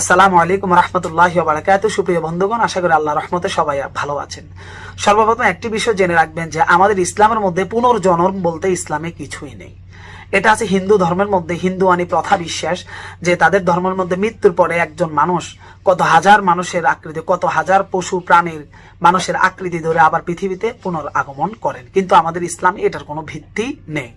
আসসালামু আলাইকুম রহমতুল্লাহ বারাকাত সুপ্রিয় বন্ধুগণ, আশা করি আল্লাহ রহমতে সবাই ভালো আছেন। সর্বপ্রথম একটি বিষয় জেনে রাখবেন যে আমাদের ইসলামের মধ্যে পুনর্জন্ম বলতে ইসলামে কিছুই নেই। এটা আছে হিন্দু ধর্মের মধ্যে, হিন্দুয়ানি প্রথা বিশ্বাস, যে তাদের ধর্মের মধ্যে মৃত্যুর পরে একজন মানুষ কত হাজার মানুষের আকৃতি, কত হাজার পশু প্রাণীর মানুষের আকৃতি ধরে আবার পৃথিবীতে পুনর আগমন করেন। কিন্তু আমাদের ইসলাম এটার কোনো ভিত্তি নেই।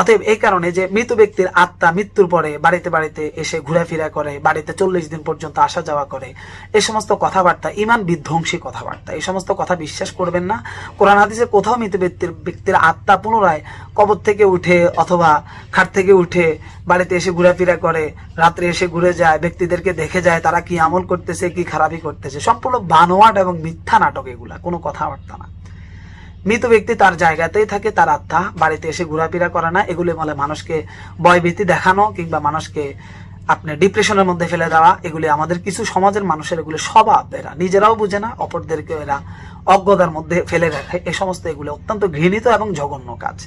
অতএব এই কারণে যে মৃত ব্যক্তির আত্মা মৃত্যুর পরে বাড়িতে বাড়িতে এসে ঘোরাফেরা করে, বাড়িতে চল্লিশ দিন পর্যন্ত আসা যাওয়া করে এই সমস্ত কথাবার্তা, ইমান বিধ্বংসী কথাবার্তা এই সমস্ত কথা বিশ্বাস করবেন না। কোরআন হাদিসে কোথাও মৃত ব্যক্তির ব্যক্তির আত্মা পুনরায় কবর থেকে উঠে অথবা খাট থেকে উঠে বাড়িতে এসে ঘোরাফেরা করে, রাত্রে এসে ঘুরে যায়, ব্যক্তিদেরকে দেখে যায় তারা কি আমল করতেছে, কি খারাপই করতেছে। সম্পূর্ণ বানোয়াট এবং মিথ্যা নাটক এগুলা, কোনো কথাবার্তা না। মৃত ব্যক্তি তার জায়গাতেই থাকে, তার আত্মা, বাড়িতে এসে ঘোরাফেরা করে না। এগুলি বলে মানুষকে ভয়ভীতি দেখানো কিংবা মানুষকে আপনি ডিপ্রেশনের মধ্যে ফেলে দেওয়া, এগুলি আমাদের কিছু সমাজের মানুষের, এগুলি স্বভাব এরা। নিজেরাও বুঝে না, অপরদেরকেও এরা অজ্ঞতার মধ্যে ফেলে রাখে। এ সমস্ত এগুলো অত্যন্ত ঘৃণিত এবং জঘন্য কাজ।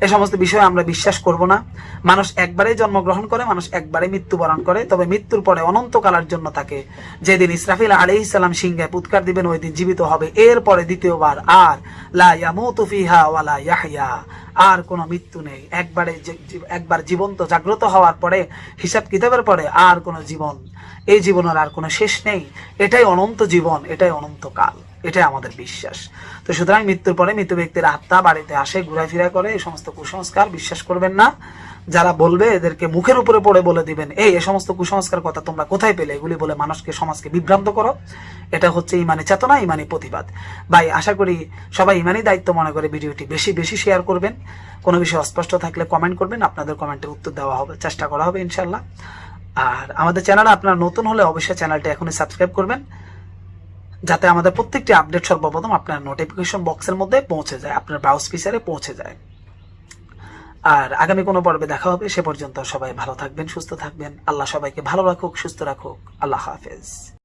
এ সমস্ত বিষয়ে আমরা বিশ্বাস করব না। মানুষ একবারেই জন্মগ্রহণ করে, মানুষ একবারে মৃত্যুবরণ করে, তবে মৃত্যুর পরে অনন্তকালের জন্য তাকে যেদিন ইসরাফিল আলী ইসলাম সিংহে পুৎকার দিবেন, ওই দিন জীবিত হবে। এরপরে দ্বিতীয়বার আর লা ইয়ামুতু ফিহা ওয়ালা ইয়াহইয়া। আর কোনো মৃত্যু নেই। একবারে একবার জীবন্ত, জাগ্রত হওয়ার পরে, হিসাব কিতাবের পরে আর কোনো জীবন। এই জীবনের আর কোনো শেষ নেই। এটাই অনন্ত জীবন, এটাই অনন্ত কাল। এটাই আমাদের বিশ্বাস। তো সুতরাং মৃত্যুর পরে মৃত ব্যক্তির আত্মা বাড়িতে আসে, ঘোরাফেরা করে, এই সমস্ত কুসংস্কার বিশ্বাস করবেন না। যারা বলবে এদেরকে মুখের উপরে পড়ে বলে দিবেন, এই এ সমস্ত কুসংস্কার কথা তোমরা কোথায় পেলে? এগুলি বলে মানুষকে, সমাজকে বিভ্রান্ত করো। এটা হচ্ছে ইমানি চেতনা, ইমানি প্রতিবাদ। ভাই, আশা করি সবাই ইমানি দায়িত্ব মনে করে ভিডিওটি বেশি বেশি শেয়ার করবেন। কোনো বিষয় অস্পষ্ট থাকলে কমেন্ট করবেন, আপনাদের কমেন্টের উত্তর দেওয়া হবে, চেষ্টা করা হবে ইনশাল্লাহ আর আমাদের চ্যানেল আপনারা নতুন হলে অবশ্যই চ্যানেলটি এখনই সাবস্ক্রাইব করবেন। যাতে আমাদের প্রত্যেকটি আপডেট সর্বপ্রথম আপনার নোটিফিকেশন বক্সের মধ্যে পৌঁছে যায়, আপনার ব্রাউজ ফিচারে পৌঁছে যায়। আর আগামী কোনো পর্বে দেখা হবে, সে পর্যন্ত সবাই ভালো থাকবেন, সুস্থ থাকবেন। আল্লাহ সবাইকে ভালো রাখুক, সুস্থ রাখুক। আল্লাহ হাফেজ।